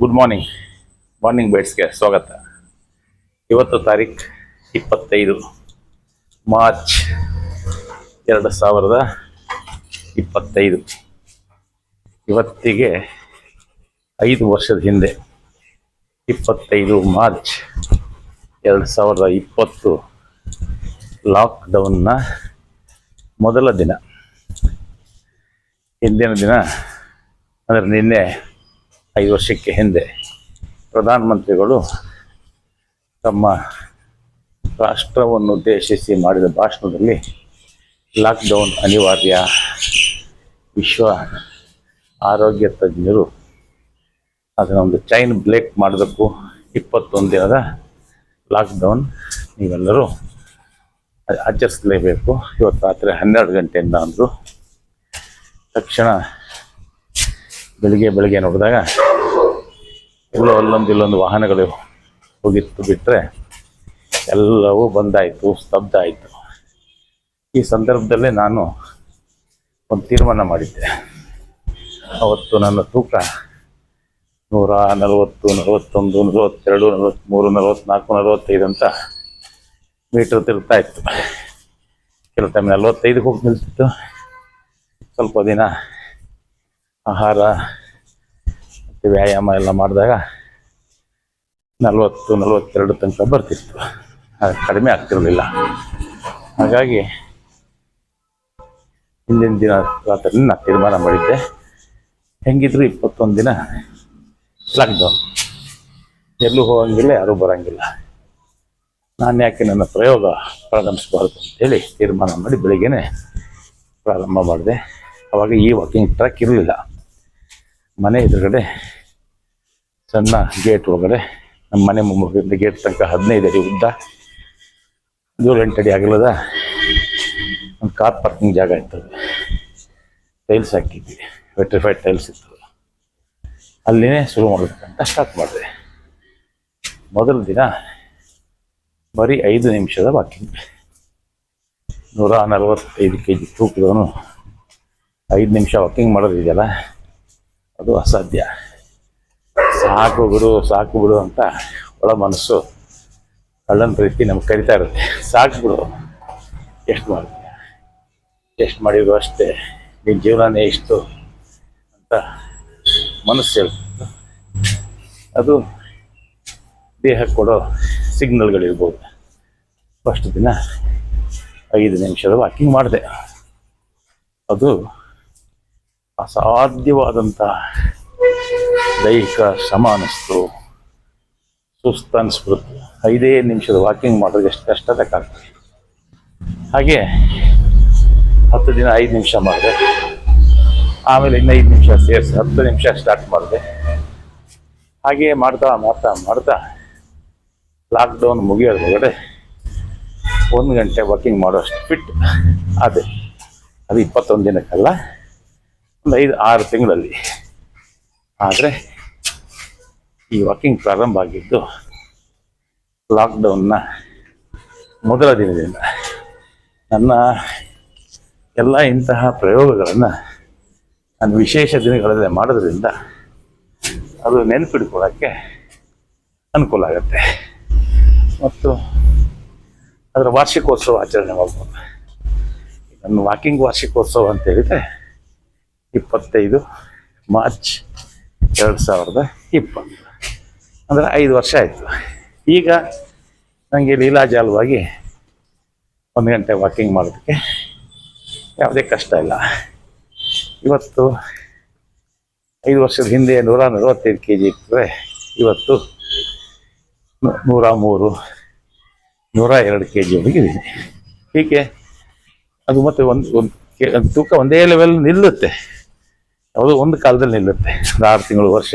Good morning morning ಬೈಟ್ಸ್ಗೆ ಸ್ವಾಗತ ಇವತ್ತು ತಾರೀಖ್ ಇಪ್ಪತ್ತೈದು ಮಾರ್ಚ್ ಎರಡು ಸಾವಿರದ ಇಪ್ಪತ್ತೈದು. ಇವತ್ತಿಗೆ ಐದು ವರ್ಷದ ಹಿಂದೆ ಇಪ್ಪತ್ತೈದು ಮಾರ್ಚ್ ಎರಡು ಸಾವಿರದ ಇಪ್ಪತ್ತು ಲಾಕ್ಡೌನ್ನ ಮೊದಲ ದಿನ. ಹಿಂದಿನ ದಿನ, ಅಂದರೆ ನಿನ್ನೆ ಐದು ವರ್ಷಕ್ಕೆ ಹಿಂದೆ ಪ್ರಧಾನಮಂತ್ರಿಗಳು ತಮ್ಮ ರಾಷ್ಟ್ರವನ್ನು ಉದ್ದೇಶಿಸಿ ಮಾಡಿದ ಭಾಷಣದಲ್ಲಿ ಲಾಕ್ಡೌನ್ ಅನಿವಾರ್ಯ, ವಿಶ್ವ ಆರೋಗ್ಯ ತಜ್ಞರು ಅದನ್ನೊಂದು ಚೈನ್ ಬ್ಲೇಕ್ ಮಾಡೋದಕ್ಕೂ ಇಪ್ಪತ್ತೊಂದು ದಿನದ ಲಾಕ್ಡೌನ್ ನೀವೆಲ್ಲರೂ ಆಚರಿಸಲೇಬೇಕು. ಇವತ್ತು ರಾತ್ರಿ ಹನ್ನೆರಡು ಗಂಟೆಯಿಂದ ಅಂದರು. ತಕ್ಷಣ ಬೆಳಿಗ್ಗೆ ಬೆಳಿಗ್ಗೆ ನೋಡಿದಾಗ ಎಲ್ಲೋ ಅಲ್ಲೊಂದು ಇಲ್ಲೊಂದು ವಾಹನಗಳು ಹೋಗಿತ್ತು ಬಿಟ್ಟರೆ ಎಲ್ಲವೂ ಬಂದಾಯಿತು ಸ್ತಬ್ಧ ಆಯಿತು. ಈ ಸಂದರ್ಭದಲ್ಲೇ ನಾನು ಒಂದು ತೀರ್ಮಾನ ಮಾಡಿದ್ದೆ. ಅವತ್ತು ನನ್ನ ತೂಕ ನೂರ ನಲವತ್ತು, ನಲವತ್ತೊಂದು, ನಲವತ್ತೆರಡು, ನಲವತ್ತ್ಮೂರು, ನಲವತ್ತ್ನಾಲ್ಕು, ನಲವತ್ತೈದು ಅಂತ ಮೀಟ್ರ್ ತಿರುತ್ತಾ ಇತ್ತು. ಕೆಲವು ಟೈಮ್ ನಲವತ್ತೈದಕ್ಕೆ ಹೋಗಿ ನಿಲ್ತಿತ್ತು. ಸ್ವಲ್ಪ ದಿನ ಆಹಾರ, ಮತ್ತು ವ್ಯಾಯಾಮ ಎಲ್ಲ ಮಾಡಿದಾಗ ನಲವತ್ತು, ನಲವತ್ತೆರಡು ತನಕ ಬರ್ತಿತ್ತು. ಅದು ಕಡಿಮೆ ಆಗ್ತಿರಲಿಲ್ಲ. ಹಾಗಾಗಿ ಹಿಂದಿನ ದಿನ ರಾತ್ರಿ ನಾನು ತೀರ್ಮಾನ ಮಾಡಿದ್ದೆ. ಹೆಂಗಿದ್ರು ಇಪ್ಪತ್ತೊಂದು ದಿನ ಲಾಕ್ಡೌನ್ ಎಲ್ಲೂ ಹೋಗಂಗಿಲ್ಲ, ಯಾರೂ ಬರೋಂಗಿಲ್ಲ. ನಾನು ಯಾಕೆ ನನ್ನ ಪ್ರಯೋಗ ಪ್ರಾರಂಭಿಸಬಾರ್ದು ಅಂತೇಳಿ ತೀರ್ಮಾನ ಮಾಡಿ ಬೆಳಿಗ್ಗೆನೆ ಪ್ರಾರಂಭ ಮಾಡಿದೆ. ಅವಾಗ ಈ ವಾಕಿಂಗ್ ಟ್ರ್ಯಾಕ್ ಇರಲಿಲ್ಲ. ಮನೆ ಎದುರುಗಡೆ ಸಣ್ಣ ಗೇಟ್ ಒಳಗಡೆ, ನಮ್ಮ ಮನೆ ಮುಂಭಾಗದಿಂದ ಗೇಟ್ ತನಕ ಹದಿನೈದು ಅಡಿ ಉದ್ದ ಏಳೆಂಟು ಅಡಿ ಅಗಲದ ಒಂದು ಕಾರ್ ಪಾರ್ಕಿಂಗ್ ಜಾಗ ಇರ್ತದೆ. ಟೈಲ್ಸ್ ಹಾಕಿದ್ವಿ ವೆಟ್ರಿಫೈಡ್ ಟೈಲ್ಸ್ ಇತ್ತು ಅಲ್ಲಿನೇ ಶುರು ಮಾಡಬೇಕಂತ ಸ್ಟಾರ್ಟ್ ಮಾಡಿದೆ. ಮೊದಲ ದಿನ ಬರೀ ಐದು ನಿಮಿಷದ ವಾಕಿಂಗ್ ನೂರ ನಲವತ್ತೈದು ಕೆ ಜಿ ತೂಕದವನು ಐದು ನಿಮಿಷ ವಾಕಿಂಗ್ ಮಾಡೋದಿದೆಯಲ್ಲ? ಅದು ಅಸಾಧ್ಯ. ಸಾಕು ಬಿಡು ಸಾಕು ಬಿಡು ಅಂತ ಒಳ ಮನಸ್ಸು ಕಳ್ಳನ ರೀತಿ ನಮ್ಗೆ ಕರಿತಾ ಇರುತ್ತೆ. ಸಾಕು ಬಿಡು ಎಷ್ಟು ಮಾಡ್ತೀಯ ಎಷ್ಟು ಮಾಡಿದ್ರು ಅಷ್ಟೇ. ನಿನ್ನ ಜೀವನನೇ ಇಷ್ಟು ಅಂತ ಮನಸ್ಸು ಹೇಳ್ತಿತ್ತು. ಅದು ದೇಹಕ್ಕೆ ಕೊಡೋ ಸಿಗ್ನಲ್ಗಳಿರ್ಬೋದು. ಫಸ್ಟ್ ದಿನ ಐದು ನಿಮಿಷದ ವಾಕಿಂಗ್ ಮಾಡಿದೆ. ಅದು ಅಸಾಧ್ಯವಾದಂಥ ದೈಹಿಕ ಶ್ರಮ ಅನ್ನಿಸ್ತು ಸುಸ್ತು ಅನಿಸ್ಬಿಡ್ತು ಐದೇ ನಿಮಿಷದ ವಾಕಿಂಗ್ ಮಾಡೋದು ಎಷ್ಟು ಕಷ್ಟ ಬೇಕಾಗ್ತದೆ ಹಾಗೆ ಹತ್ತು ದಿನ ಐದು ನಿಮಿಷ ಮಾಡಿದೆ. ಆಮೇಲೆ ಇನ್ನು ಐದು ನಿಮಿಷ ಸೇರಿಸಿ, ಹತ್ತು ನಿಮಿಷ ಸ್ಟಾರ್ಟ್ ಮಾಡಿದೆ. ಹಾಗೆ ಮಾಡ್ತಾ ಮಾಡ್ತಾ ಮಾಡ್ತಾ ಲಾಕ್ಡೌನ್ ಮುಗಿಯೋದ್ರೊಳಗಡೆ ಒಂದು ಗಂಟೆ ವಾಕಿಂಗ್ ಮಾಡೋಷ್ಟು ಫಿಟ್ ಅದೇ, ಅದು ಇಪ್ಪತ್ತೊಂದು ದಿನಕ್ಕಲ್ಲ. ಒಂದು ಐದು ಆರು ತಿಂಗಳಲ್ಲಿ. ಆದರೆ ಈ ವಾಕಿಂಗ್ ಪ್ರಾರಂಭ ಆಗಿದ್ದು ಲಾಕ್ಡೌನ್ನ ಮೊದಲ ದಿನದಿಂದ ನನ್ನ ಎಲ್ಲ ಇಂತಹ ಪ್ರಯೋಗಗಳನ್ನು ನಾನು ವಿಶೇಷ ದಿನಗಳಲ್ಲೇ ಮಾಡೋದ್ರಿಂದ ಅದು ನೆನಪಿಡ್ಕೊಳ್ಳೋಕ್ಕೆ ಅನುಕೂಲ ಆಗುತ್ತೆ. ಮತ್ತು ಅದರ ವಾರ್ಷಿಕೋತ್ಸವ ಆಚರಣೆ ಮಾಡ್ಬೋದು. ನನ್ನ ವಾಕಿಂಗ್ ವಾರ್ಷಿಕೋತ್ಸವ ಅಂತ ಹೇಳಿದರೆ ಇಪ್ಪತ್ತೈದು ಮಾರ್ಚ್ ಎರಡು ಸಾವಿರದ ಇಪ್ಪತ್ತು. ಅಂದರೆ ಐದು ವರ್ಷ ಆಯಿತು. ಈಗ ನನಗೆ ಲೀಲಾಜಾಲವಾಗಿ ಒಂದು ಗಂಟೆ ವಾಕಿಂಗ್ ಮಾಡೋದಕ್ಕೆ ಯಾವುದೇ ಕಷ್ಟ ಇಲ್ಲ. ಇವತ್ತು ಐದು ವರ್ಷದ ಹಿಂದೆ ನೂರ ನಲವತ್ತೈದು ಕೆ ಜಿ ಇಟ್ಟರೆ ಇವತ್ತು ನೂರ ಮೂರು, ನೂರ ಎರಡು ಕೆ ಜಿ ಒಳಗಿದ್ದೀನಿ ಹೀಗೆ ಅದು ಮತ್ತೆ ಒಂದು ಒಂದು ತೂಕ ಒಂದೇ ಲೆವೆಲ್ ನಿಲ್ಲುತ್ತೆ. ಯಾವುದೋ ಒಂದು ಕಾಲದಲ್ಲಿ ನಿಲ್ಲುತ್ತೆ. ಒಂದು ಆರು ತಿಂಗಳು ವರ್ಷ.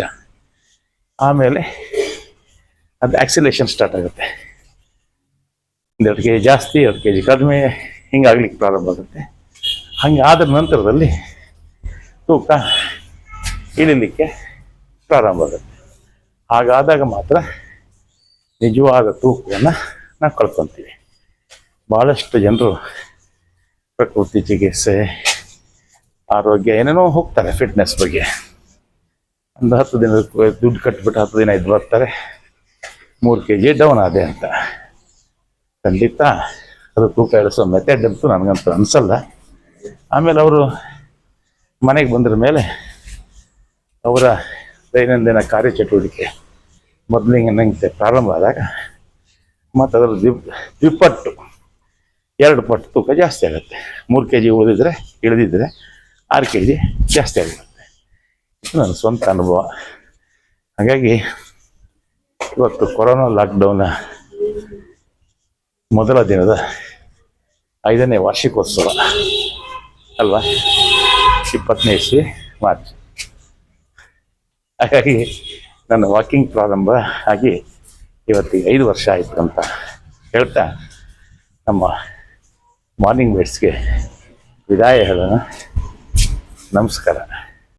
ಆಮೇಲೆ ಅದು ಆಕ್ಸಿಲೇಷನ್ ಸ್ಟಾರ್ಟ್ ಆಗುತ್ತೆ. ಒಂದು ಎರಡು ಕೆ ಜಿ ಜಾಸ್ತಿ, ಎರಡು ಕೆ ಜಿ ಕಡಿಮೆ ಹಿಂಗಾಗ್ಲಿಕ್ಕೆ ಪ್ರಾರಂಭ ಆಗುತ್ತೆ. ಹಂಗಾದ ನಂತರದಲ್ಲಿ ತೂಕ ಇಳಿಲಿಕ್ಕೆ ಪ್ರಾರಂಭ ಆಗುತ್ತೆ. ಹಾಗಾದಾಗ ಮಾತ್ರ ನಿಜವಾದ ತೂಕವನ್ನು ನಾವು ಕಳ್ಕೊತೀವಿ. ಭಾಳಷ್ಟು ಜನರು ಪ್ರಕೃತಿ ಚಿಕಿತ್ಸೆ ಆರೋಗ್ಯ, ಏನೇನೋ ಹೋಗ್ತಾರೆ ಫಿಟ್ನೆಸ್ ಬಗ್ಗೆ. ಒಂದು ಹತ್ತು ದಿನ ದುಡ್ಡು ಕಟ್ಬಿಟ್ಟು ಹತ್ತು ದಿನ ಇದು ಬರ್ತಾರೆ. ಮೂರು ಕೆ ಜಿ ಡೌನ್ ಆದೆ ಅಂತ. ಖಂಡಿತ ಅದು ತೂಕ ಇಳಿಸೋ ಮೆಥಡ್ ಅಂತೂ ನನಗಂತೂ ಅನಿಸಲ್ಲ. ಆಮೇಲೆ ಅವರು ಮನೆಗೆ ಬಂದ್ರ ಮೇಲೆ ಅವರ ದೈನಂದಿನ ಕಾರ್ಯಚಟುವಟಿಕೆ ಮೊದಲಿಗೆ ಪ್ರಾರಂಭ ಆದಾಗ ಮತ್ತು ಅದರ ದ್ವಿ ದ್ವಿಪಟ್ಟು, ಎರಡು ಪಟ್ಟು ತೂಕ ಜಾಸ್ತಿ ಆಗುತ್ತೆ. ಮೂರು ಕೆ ಜಿ ಉಳಿದಿದ್ರೆ ಇಳಿದಿದ್ರೆ ಆರು ಕೆ ಜಿ ಜಾಸ್ತಿ ಆಗಿರುತ್ತೆ ನನ್ನ ಸ್ವಂತ ಅನುಭವ. ಹಾಗಾಗಿ ಇವತ್ತು ಕೊರೋನಾ ಲಾಕ್ಡೌನ್ನ ಮೊದಲ ದಿನದ ಐದನೇ ವಾರ್ಷಿಕೋತ್ಸವ ಅಲ್ವಾ? ಇಪ್ಪತ್ತನೇ ಇಸ್ವಿ ಮಾರ್ಚ್. ಹಾಗಾಗಿ ನನ್ನ ವಾಕಿಂಗ್ ಪ್ರಾರಂಭ ಆಗಿ ಇವತ್ತಿಗೆ ಐದು ವರ್ಷ ಆಯಿತು ಅಂತ ಹೇಳ್ತಾ ನಮ್ಮ ಮಾರ್ನಿಂಗ್ ವೇಟ್ಸ್ಗೆ ವಿದಾಯ ಹೇಳೋಣ. ನಮಸ್ಕಾರ